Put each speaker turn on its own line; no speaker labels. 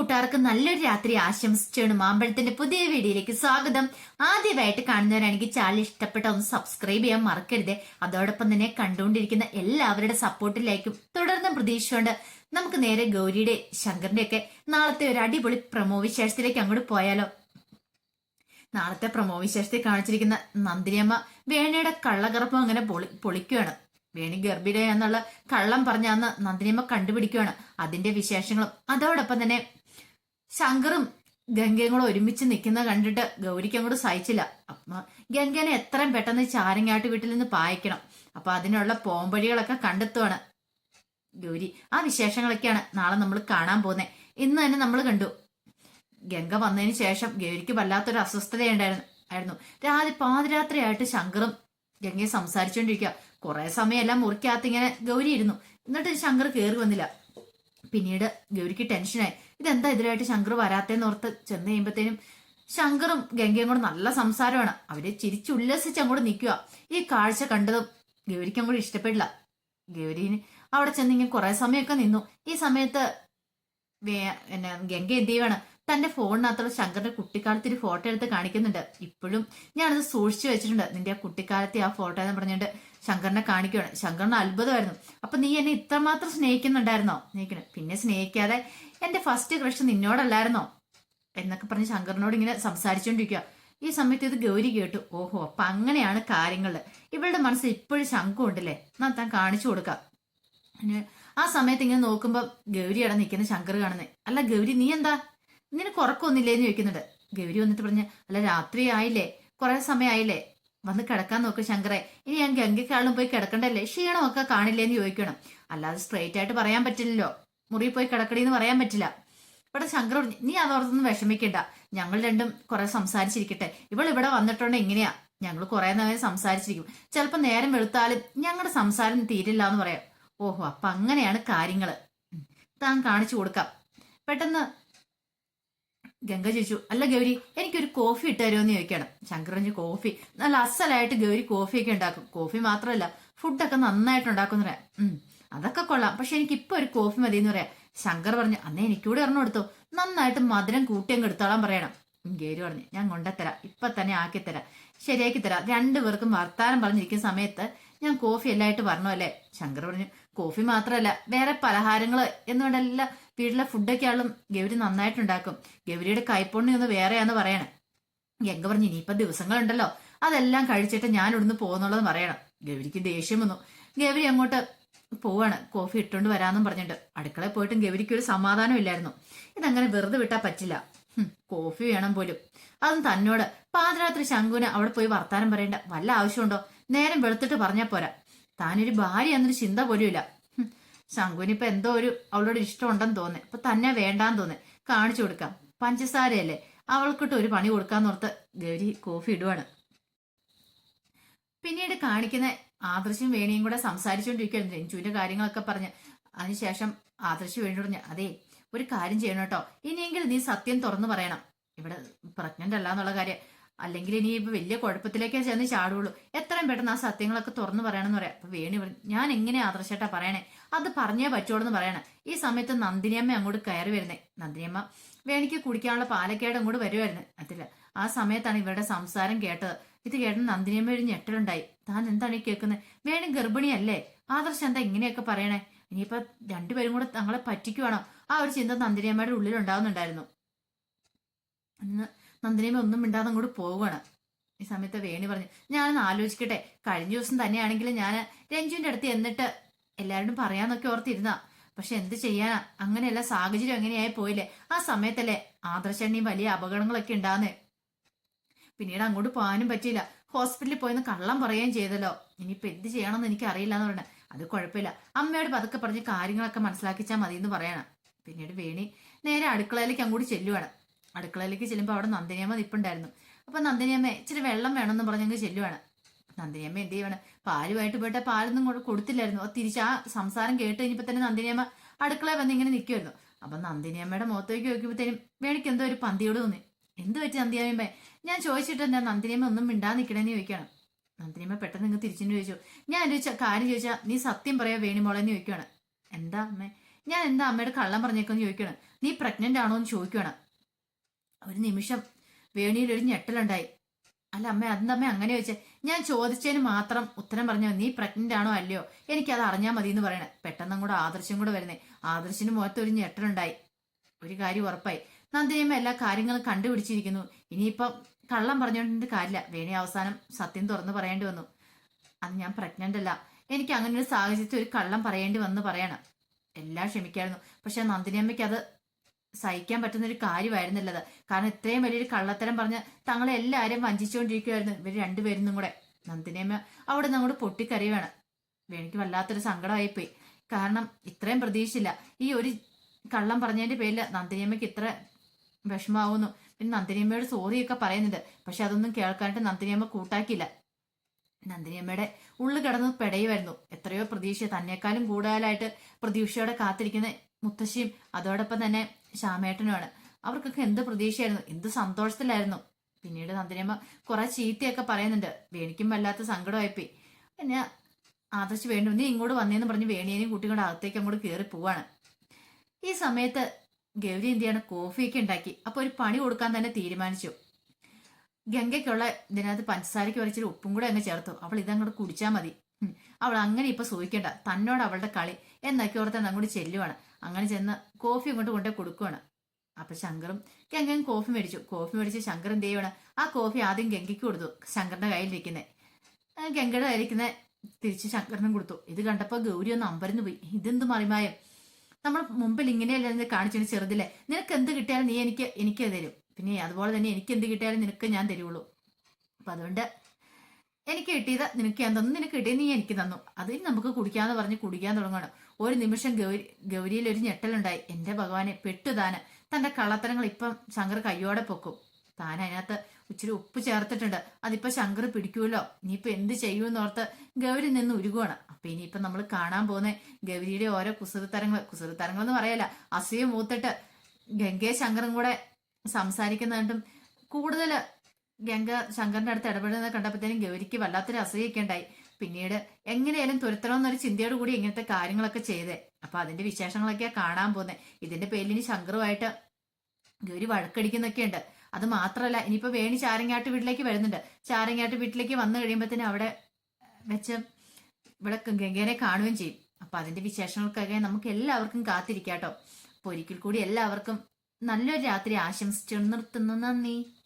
കൂട്ടുകാർക്ക് നല്ലൊരു രാത്രി ആശംസിച്ചാണ് മാമ്പഴത്തിന്റെ പുതിയ വീഡിയോയിലേക്ക് സ്വാഗതം. ആദ്യമായിട്ട് കാണുന്നവരാണെങ്കിൽ ചാനൽ ഇഷ്ടപ്പെട്ട ഒന്ന് സബ്സ്ക്രൈബ് ചെയ്യാൻ മറക്കരുത്. അതോടൊപ്പം തന്നെ കണ്ടുകൊണ്ടിരിക്കുന്ന എല്ലാവരുടെ സപ്പോർട്ടിലേക്കും തുടർന്നും പ്രതീക്ഷിച്ചുകൊണ്ട് നമുക്ക് നേരെ ഗൗരിയുടെ ശങ്കറിന്റെ ഒക്കെ നാളത്തെ ഒരു അടിപൊളി പ്രമോ വിശേഷത്തിലേക്ക് അങ്ങോട്ട് പോയാലോ. നാളത്തെ പ്രമോ വിശേഷത്തിൽ കാണിച്ചിരിക്കുന്ന നന്ദിനിയമ്മ വേണയുടെ കള്ളകറപ്പം അങ്ങനെ പൊളി പൊളിക്കുകയാണ് വേണി ഗർഭിണിയാന്നുള്ള കള്ളം പറഞ്ഞ അന്ന് നന്ദിനിയമ്മ കണ്ടുപിടിക്കുകയാണ് അതിന്റെ വിശേഷങ്ങളും അതോടൊപ്പം തന്നെ ശങ്കറും ഗംഗയും ഒരുമിച്ച് നിൽക്കുന്നത് കണ്ടിട്ട് ഗൗരിക്ക് അങ്ങോട്ട് സഹിച്ചില്ല. അപ്പൊ ഗംഗനെ എത്രയും പെട്ടെന്ന് ചാരങ്ങാട്ട് വീട്ടിൽ നിന്ന് പായിക്കണം. അപ്പൊ അതിനുള്ള പോംവഴികളൊക്കെ കണ്ടെത്തുവാണ് ഗൗരി. ആ വിശേഷങ്ങളൊക്കെയാണ് നാളെ നമ്മൾ കാണാൻ പോകുന്നത് ഇന്ന് തന്നെ നമ്മൾ കണ്ടു. ഗംഗ വന്നതിന് ശേഷം ഗൗരിക്ക് വല്ലാത്തൊരു അസ്വസ്ഥതയുണ്ടായിരുന്നു. ആയിരുന്നു. രാത്രി പാതിരാത്രിയായിട്ട് ശങ്കറും ഗംഗയെ സംസാരിച്ചുകൊണ്ടിരിക്കുക കുറെ സമയമെല്ലാം മുറിക്കകത്ത് ഇങ്ങനെ ഗൗരി ഇരുന്നു എന്നിട്ട് ശങ്കർ കയറി വന്നില്ല. പിന്നീട് ഗൗരിക്ക് ടെൻഷനായി. ഇതെന്താ ഇതിലായിട്ട് ശങ്കർ വരാത്തേന്ന് ഓർത്ത് ചെന്ന് കഴിയുമ്പത്തേനും ശങ്കറും ഗംഗയും കൂടെ നല്ല സംസാരമാണ്. അവർ ചിരിച്ചുല്ലസിച്ച് അങ്ങോട്ട് നിൽക്കുക ഈ കാഴ്ച കണ്ടതും ഗൗരിക്ക് അങ്ങോട്ട് ഇഷ്ടപ്പെടില്ല. ഗൗരിന് അവിടെ ചെന്ന് ഇങ്ങനെ കുറെ സമയമൊക്കെ നിന്നു. ഈ സമയത്ത് പിന്നെ ഗംഗ എന്ത് ചെയ്യുവാണ്? തന്റെ ഫോണിനകത്തുള്ള ശങ്കറിന്റെ കുട്ടിക്കാലത്ത് ഒരു ഫോട്ടോ എടുത്ത് കാണിക്കുന്നുണ്ട്. ഇപ്പോഴും ഞാനത് സൂക്ഷിച്ചു വെച്ചിട്ടുണ്ട്. നിന്റെ ആ കുട്ടിക്കാലത്തെ ആ ഫോട്ടോ എന്ന് പറഞ്ഞിട്ട് ശങ്കറിനെ കാണിക്കുകയാണ് ശങ്കറിന് അത്ഭുതമായിരുന്നു. അപ്പൊ നീ എന്നെ ഇത്രമാത്രം സ്നേഹിക്കുന്നുണ്ടായിരുന്നോ? സ്നേഹിക്കണം. പിന്നെ സ്നേഹിക്കാതെ എന്റെ ഫസ്റ്റ് ക്രഷ് നിന്നോടല്ലായിരുന്നോ? എന്നൊക്കെ പറഞ്ഞ് ശങ്കറിനോട് ഇങ്ങനെ സംസാരിച്ചുകൊണ്ടിരിക്കുക ഈ സമയത്ത് ഇത് ഗൗരി കേട്ടു. ഓഹോ അപ്പൊ അങ്ങനെയാണ് കാര്യങ്ങൾ ഇവളുടെ മനസ്സിൽ ഇപ്പോഴും ശങ്കം ഉണ്ടല്ലേ? എന്നാ താൻ കാണിച്ചു കൊടുക്കാം. ആ സമയത്ത് ഇങ്ങനെ നോക്കുമ്പോ ഗൗരി അവിടെ നിൽക്കുന്ന ശങ്കർ കാണുന്നേ. അല്ല ഗൗരി നീ എന്താ? നിനക്ക് ഉറക്കമൊന്നുമില്ലേന്ന് ചോദിക്കുന്നുണ്ട്. ഗൗരി വന്നിട്ട് പറഞ്ഞ അല്ല രാത്രി ആയില്ലേ കുറെ സമയമായില്ലേ വന്ന് കിടക്കാൻ നോക്ക് ശങ്കറെ. ഇനി ഞാൻ ഗംഗയ്ക്കാളും പോയി കിടക്കണ്ടല്ലേ? ക്ഷീണമൊക്കെ കാണില്ലേന്ന് ചോദിക്കണം. അല്ലാതെ സ്ട്രെയിറ്റ് ആയിട്ട് പറയാൻ പറ്റില്ലല്ലോ. മുറിയിൽ പോയി കിടക്കണേന്ന് പറയാൻ പറ്റില്ല. ഇവിടെ ശങ്കർ പറഞ്ഞു, നീ അതോർത്തൊന്നും വിഷമിക്കണ്ട. ഞങ്ങൾ രണ്ടും കുറെ സംസാരിച്ചിരിക്കട്ടെ. ഇവൾ ഇവിടെ വന്നിട്ടുണ്ട് എങ്ങനെയാ? ഞങ്ങൾ കുറെ നേരം സംസാരിച്ചിരിക്കും. ചിലപ്പോൾ നേരം വെളുത്താലും ഞങ്ങളുടെ സംസാരം തീരില്ല എന്ന് പറയാം. ഓഹോ അപ്പൊ അങ്ങനെയാണ് കാര്യങ്ങൾ. താൻ കാണിച്ചു കൊടുക്കാം. പെട്ടെന്ന് ഗംഗ ചോദിച്ചു അല്ല ഗൗരി എനിക്കൊരു കോഫി ഇട്ട് ചോദിക്കണം ശങ്കരഞ്ച് കോഫി? നല്ല അസലായിട്ട് ഗൗരി കോഫിയൊക്കെ ഉണ്ടാക്കും. കോഫി മാത്രമല്ല ഫുഡൊക്കെ നന്നായിട്ട് ഉണ്ടാക്കുന്ന പറയാം. അതൊക്കെ കൊള്ളാം. പക്ഷെ എനിക്ക് ഇപ്പൊ ഒരു കോഫി മതി എന്ന് പറയാം. ശങ്കർ പറഞ്ഞു അന്നേ എനിക്കൂടെ ഒരെണ്ണം എടുത്തോ. നന്നായിട്ട് മധുരം കൂട്ടിയങ്ങ് എടുത്തോളാൻ പറയണം. ഗേരി പറഞ്ഞു ഞാൻ കൊണ്ടത്തരാം. ഇപ്പൊ തന്നെ ആക്കിത്തരാം ശരിയാക്കി തരാം. രണ്ടുപേർക്കും വർത്താനം പറഞ്ഞിരിക്കുന്ന സമയത്ത് ഞാൻ കോഫി എല്ലായിട്ട് പറഞ്ഞു അല്ലേ? ശങ്കർ പറഞ്ഞു കോഫി മാത്രമല്ല വേറെ പലഹാരങ്ങൾ എന്നുകൊണ്ടല്ല വീട്ടിലെ ഫുഡൊക്കെ ആളും ഗൗരി നന്നായിട്ടുണ്ടാക്കും. ഗൗരിയുടെ കൈപ്പൊണ്ണി ഒന്ന് വേറെയാന്ന് പറയണം. ഗംഗ പറഞ്ഞു ഇനിയിപ്പം ദിവസങ്ങളുണ്ടല്ലോ. അതെല്ലാം കഴിച്ചിട്ട് ഞാൻ ഇവിടുന്ന് പോകുന്നുള്ളത് പറയണം. ഗൗരിക്ക് ദേഷ്യം വന്നു. ഗൗരി അങ്ങോട്ട് പോവാണ്. കോഫി ഇട്ടുകൊണ്ട് വരാമെന്നും പറഞ്ഞിട്ട്. അടുക്കളയിൽ പോയിട്ടും ഗൗരിക്ക് ഒരു സമാധാനം ഇല്ലായിരുന്നു. ഇതങ്ങനെ വെറുതെ വിട്ടാൽ പറ്റില്ല. കോഫി വേണം പോലും. അതും തന്നോട് പാതിരാത്രി ശങ്കുവിന് അവിടെ പോയി വർത്താനം പറയേണ്ട. വല്ല ആവശ്യമുണ്ടോ? നേരം വെളുത്തിട്ട് പറഞ്ഞാൽ പോരാ. താനൊരു ഭാര്യ എന്നൊരു ചിന്ത പോലും ഇല്ല ഇപ്പൊ എന്തോ ഒരു അവളോട് ഇഷ്ടമുണ്ടെന്ന് തോന്നേ അപ്പൊ തന്നെ വേണ്ടാന്ന് തോന്നേ കാണിച്ചു കൊടുക്കാം. പഞ്ചസാരയല്ലേ? അവൾക്കിട്ട് ഒരു പണി കൊടുക്കാന്നോർത്ത് ഗൗരി കോഫി ഇടുവാണ്. പിന്നീട് കാണിക്കുന്ന ആദർശും വേണിയും കൂടെ സംസാരിച്ചുകൊണ്ടിരിക്കുകയായിരുന്നു. രഞ്ജുവിന്റെ കാര്യങ്ങളൊക്കെ പറഞ്ഞ് അതിനുശേഷം ആദർശ് വേണി പറഞ്ഞു അതെ ഒരു കാര്യം ചെയ്യണം കേട്ടോ. ഇനിയെങ്കിലും നീ സത്യം തുറന്നു പറയണം. ഇവിടെ പ്രഗ്നന്റ് അല്ല എന്നുള്ള കാര്യം അല്ലെങ്കിൽ ഇനി ഇപ്പൊ വലിയ കുഴപ്പത്തിലേക്കേ ചെന്ന് ചാടുള്ളൂ. എത്രയും പെട്ടെന്ന് ആ സത്യങ്ങളൊക്കെ തുറന്നു പറയണമെന്ന് പറയാം. അപ്പൊ വേണി പറഞ്ഞു ഞാൻ എങ്ങനെ ആദർശേട്ടാ പറയണേ? അത് പറഞ്ഞേ പറ്റുള്ളൂ എന്ന് പറയണേ. ഈ സമയത്ത് നന്ദിനിയമ്മ അങ്ങോട്ട് കയറി വരുന്നേ. നന്ദിനിയമ്മ വേണിക്ക് കുടിക്കാനുള്ള പാലക്കേട് അങ്ങോട്ട് വരുമായിരുന്നു അതില്ല. ആ സമയത്താണ് ഇവരുടെ സംസാരം കേട്ടത്. ഇത് കേട്ട നന്ദിനിയമ്മ ഒരു ഞെട്ടലുണ്ടായി. താൻ എന്താണ് ഈ കേൾക്കുന്നത് വേണി ഗർഭിണിയല്ലേ? ആദർശം എന്താ ഇങ്ങനെയൊക്കെ പറയണേ? ഇനിയിപ്പോ രണ്ടുപേരും കൂടെ തങ്ങളെ പറ്റിക്കുവാണോ? ആ ഒരു ചിന്ത നന്ദിനിയമ്മയുടെ അന്ന് നന്ദിനിയമ്മ ഒന്നും മിണ്ടാതെ അങ്ങോട്ട് പോവുകയാണ് ഈ സമയത്ത് വേണി പറഞ്ഞു ഞാനൊന്ന് ആലോചിക്കട്ടെ. കഴിഞ്ഞ ദിവസം തന്നെയാണെങ്കിലും ഞാൻ രഞ്ജുവിന്റെ അടുത്ത് എന്നിട്ട് എല്ലാവരോടും പറയാന്നൊക്കെ ഓർത്തിരുന്ന. പക്ഷെ എന്ത് ചെയ്യാനാ? അങ്ങനെയല്ല സാഹചര്യം എങ്ങനെയായി പോയില്ലേ? ആ സമയത്തല്ലേ ആദർശണ്ണിയും വലിയ അപകടങ്ങളൊക്കെ ഉണ്ടാകുന്നേ പിന്നീട് അങ്ങോട്ട് പോകാനും പറ്റിയില്ല. ഹോസ്പിറ്റലിൽ പോയെന്ന് കള്ളം പറയുകയും ചെയ്തല്ലോ. ഇനിയിപ്പൊ എന്ത് ചെയ്യണമെന്ന് എനിക്ക് അറിയില്ല എന്ന് പറഞ്ഞ. അത് കുഴപ്പമില്ല. അമ്മയോട് പതുക്കെ പറഞ്ഞ് കാര്യങ്ങളൊക്കെ മനസ്സിലാക്കിച്ചാൽ മതി എന്ന് പറയണം. പിന്നീട് വേണി നേരെ അടുക്കളയിലേക്ക് അങ്ങോട്ട് ചെല്ലുവാണ്. അടുക്കളയിലേക്ക് ചെല്ലുമ്പോൾ അവിടെ നന്ദിനിയമ്മ നിപ്പുണ്ടായിരുന്നു. അപ്പൊ നന്ദിനിയമ്മ ഇച്ചിരി വെള്ളം വേണമെന്ന് പറഞ്ഞങ്ങ് ചെല്ലുവാണ്. നന്ദിനിയമ്മ എന്ത് ചെയ്യുവാണ്? പാലുമായിട്ട് പോയിട്ട് പാലൊന്നും കൂടെ കൊടുത്തില്ലായിരുന്നു. തിരിച്ച് ആ സംസാരം കേട്ട് കഴിഞ്ഞപ്പോ തന്നെ നന്ദിനിയമ്മ അടുക്കളയിൽ വന്ന് ഇങ്ങനെ നിൽക്കുമായിരുന്നു അപ്പൊ നന്ദിനിയമ്മയുടെ മുഖത്തേക്ക് നോക്കിയപ്പോഴത്തേനും വേണിക്ക് എന്തോ ഒരു പന്തിയോട് തോന്നി. എന്ത് പറ്റി നന്ദിനിയമ്മ? ഞാൻ ചോദിച്ചിട്ട് എന്താ നന്ദിനിയമ്മ ഒന്നും മിണ്ടാ നിൽക്കണേന്ന് ചോദിക്കണം നന്ദിനിയമ്മ പെട്ടെന്ന് നിങ്ങൾ തിരിച്ചു ചോദിച്ചു. ഞാൻ ഒരു കാര്യം ചോദിച്ചാ നീ സത്യം പറയാ വേണിമോളെന്ന് ചോദിക്കുവാണ് എന്താ അമ്മേ? ഞാൻ എന്താ അമ്മയുടെ കള്ളം പറഞ്ഞേക്കെന്ന് ചോദിക്കണം നീ പ്രഗ്നന്റ് ആണോ എന്ന് ചോദിക്കണം ഒരു നിമിഷം വേണിയിൽ ഒരു ഞെട്ടലുണ്ടായി. അല്ല അമ്മ അതെന്തമ്മ അങ്ങനെ ചോദിച്ചേ? ഞാൻ ചോദിച്ചതിന് മാത്രം ഉത്തരം പറഞ്ഞോ? നീ പ്രഗ്നന്റ് ആണോ അല്ലയോ? എനിക്കത് അറിഞ്ഞാൽ മതി എന്ന് പറയണേ. പെട്ടെന്നും കൂടെ ആദർശം കൂടെ വരുന്നേ. ആദർശിന് മുഖത്ത് ഒരു ഞെട്ടലുണ്ടായി. ഒരു കാര്യം ഉറപ്പായി. നന്ദിനിയമ്മ എല്ലാ കാര്യങ്ങളും കണ്ടുപിടിച്ചിരിക്കുന്നു. ഇനിയിപ്പം കള്ളം പറഞ്ഞുകൊണ്ട് കാര്യമില്ല. വേണി അവസാനം സത്യം തുറന്നു പറയേണ്ടി വന്നു. അത് ഞാൻ പ്രഗ്നന്റ് അല്ല. എനിക്ക് അങ്ങനെ ഒരു സാഹചര്യത്തിൽ ഒരു കള്ളം പറയേണ്ടി വന്ന് പറയണം. എല്ലാം ക്ഷമിക്കായിരുന്നു. പക്ഷെ നന്ദിനിയമ്മയ്ക്ക് അത് സഹിക്കാൻ പറ്റുന്ന ഒരു കാര്യമായിരുന്നില്ലത്. കാരണം ഇത്രയും വലിയൊരു കള്ളത്തരം പറഞ്ഞ് തങ്ങളെ എല്ലാവരും വഞ്ചിച്ചുകൊണ്ടിരിക്കുകയായിരുന്നു ഇവർ രണ്ടുപേരും കൂടെ. നന്ദിനിയമ്മ അവിടെ നമ്മുടെ പൊട്ടിക്കറിയുവാണ് വേണിക്ക് വല്ലാത്തൊരു സങ്കടമായിപ്പോയി. കാരണം ഇത്രയും പ്രതീക്ഷയില്ല. ഈ ഒരു കള്ളം പറഞ്ഞതിന്റെ പേരിൽ നന്ദിനിയമ്മയ്ക്ക് ഇത്ര വിഷമാവുന്നു പിന്നെ നന്ദിനിയമ്മയോട് സോറിയൊക്കെ പറയുന്നുണ്ട്. പക്ഷെ അതൊന്നും കേൾക്കാനായിട്ട് നന്ദിനിയമ്മ കൂട്ടാക്കിയില്ല. നന്ദിനിയമ്മയുടെ ഉള്ളു കിടന്ന് പെടയുമായിരുന്നു എത്രയോ പ്രതീക്ഷ. തന്നെക്കാളും കൂടുതലായിട്ട് പ്രതീക്ഷയോടെ കാത്തിരിക്കുന്ന മുത്തശ്ശിയും അതോടൊപ്പം തന്നെ ശ്യാമേട്ടനുമാണ് അവർക്കൊക്കെ എന്ത് പ്രതീക്ഷയായിരുന്നു? എന്ത് സന്തോഷത്തിലായിരുന്നു? പിന്നീട് നന്ദിനിയമ്മ കുറെ ചീത്തയൊക്കെ പറയുന്നുണ്ട്. വേണിക്കും വല്ലാത്ത സങ്കടമായിപ്പോയി. പിന്നെ ആദർശ് വേണ്ടു നീ ഇങ്ങോട്ട് വന്നേന്ന് പറഞ്ഞ് വേണിയേനെയും കുട്ടിയും കൂടെ അകത്തേക്ക് അങ്ങോട്ട് കയറി പോവാണ്. ഈ സമയത്ത് ഗൗരി എന്ത് ചെയ്യാണ്? കോഫിയൊക്കെ ഉണ്ടാക്കി. അപ്പൊ ഒരു പണി കൊടുക്കാൻ തന്നെ തീരുമാനിച്ചു. ഗംഗയ്ക്കുള്ള ഇതിനകത്ത് പഞ്ചസാരയ്ക്ക് വരച്ചൊരു ഉപ്പും കൂടെ അങ്ങ് ചേർത്തു. അവൾ ഇതങ്ങോട്ട് കുടിച്ചാൽ മതി. അവൾ അങ്ങനെ ഇപ്പൊ സൂഹിക്കണ്ട. തന്നോട് അവളുടെ കളി. എന്നൊക്കെ ഓർത്ത് അങ്ങോട്ട് ചെല്ലുവാണ്. അങ്ങനെ ചെന്ന് കോഫി ഇങ്ങോട്ട് കൊണ്ടേ കൊടുക്കുവാണ്. അപ്പൊ ശങ്കറും ഗംഗയും കോഫി മേടിച്ചു കോഫി മേടിച്ച് ശങ്കർ എന്ത് ചെയ്യുവാണ്? ആ കോഫി ആദ്യം ഗംഗയ്ക്ക് കൊടുത്തു ശങ്കറിന്റെ കയ്യിലിരിക്കുന്നത് ഗംഗയുടെ കയ്യിലിരിക്കുന്ന തിരിച്ച് ശങ്കറിനും കൊടുത്തു. ഇത് കണ്ടപ്പോ ഗൗരി ഒന്ന് അമ്പരന്ന് പോയി. ഇതെന്ത് മറിമായം? നമ്മൾ മുമ്പിൽ ഇങ്ങനെയല്ല കാണിച്ചു ചെറുതില്ലേ? നിനക്ക് എന്ത് കിട്ടിയാലും നീ എനിക്ക് എനിക്ക് തരും. പിന്നെ അതുപോലെ തന്നെ എനിക്ക് എന്ത് കിട്ടിയാലും നിനക്ക് ഞാൻ തരുള്ളൂ. അപ്പൊ അതുകൊണ്ട് എനിക്ക് കിട്ടിയത് നിനക്ക് ഞാൻ തന്നു നിനക്ക് കിട്ടിയത് നീ എനിക്ക് തന്നു. അത് നമുക്ക് കുടിക്കാന്ന് പറഞ്ഞ് കുടിക്കാൻ തുടങ്ങണം ഒരു നിമിഷം ഗൗരി ഗൗരിയിൽ ഒരു ഞെട്ടലുണ്ടായി. എന്റെ ഭഗവാനെ പെട്ടുതാന് തന്റെ കള്ളത്തരങ്ങൾ ഇപ്പം ശങ്കർ കയ്യോടെ പൊക്കും. താൻ അതിനകത്ത് ഇച്ചിരി ഉപ്പ് ചേർത്തിട്ടുണ്ട്. അതിപ്പോ ശങ്കർ പിടിക്കുമല്ലോ. ഇനിയിപ്പോ എന്ത് ചെയ്യുമെന്നോർത്ത് ഗൗരി നിന്ന് ഉരുകുവാണ്. അപ്പൊ ഇനിയിപ്പോ നമ്മൾ കാണാൻ പോകുന്ന ഗൗരിയുടെ ഓരോ കുസൃത്തരങ്ങൾ കുസൃത്തരങ്ങൾ എന്ന് പറയല അസൂയ മൂത്തിട്ട് ഗംഗേ ശങ്കറും കൂടെ സംസാരിക്കുന്നതും കൂടുതൽ ഗംഗ ശങ്കറിന്റെ അടുത്ത് ഇടപെടുന്നത് കണ്ടപ്പോഴത്തേനും ഗൗരിക്ക് വല്ലാത്തൊരു അസൂയൊക്കെ ഉണ്ടായി പിന്നീട് എങ്ങനെയാലും തുരത്തണമെന്നൊരു ചിന്തയോട് കൂടി ഇങ്ങനത്തെ കാര്യങ്ങളൊക്കെ ചെയ്തേ. അപ്പൊ അതിന്റെ വിശേഷങ്ങളൊക്കെയാ കാണാൻ പോകുന്നത് ഇതിന്റെ പേരിൽ ഇനി ശങ്കറുമായിട്ട് ഗൗരി വഴക്കടിക്കുന്നൊക്കെ ഉണ്ട് അത് മാത്രമല്ല ഇനിയിപ്പോ വേണി ചാരങ്ങാട്ട് വീട്ടിലേക്ക് വരുന്നുണ്ട്. ചാരങ്ങാട്ട് വീട്ടിലേക്ക് വന്നു കഴിയുമ്പോഴത്തേനും അവിടെ വെച്ച് ഇവിടെ ഗംഗേനെ കാണുകയും ചെയ്യും. അപ്പൊ അതിന്റെ വിശേഷങ്ങൾക്കൊക്കെ നമുക്ക് എല്ലാവർക്കും കാത്തിരിക്കാട്ടോ. അപ്പൊ ഒരിക്കൽ കൂടി എല്ലാവർക്കും നല്ലൊരു രാത്രി ആശംസിച്ചു നിർത്തുന്നു. നന്ദി.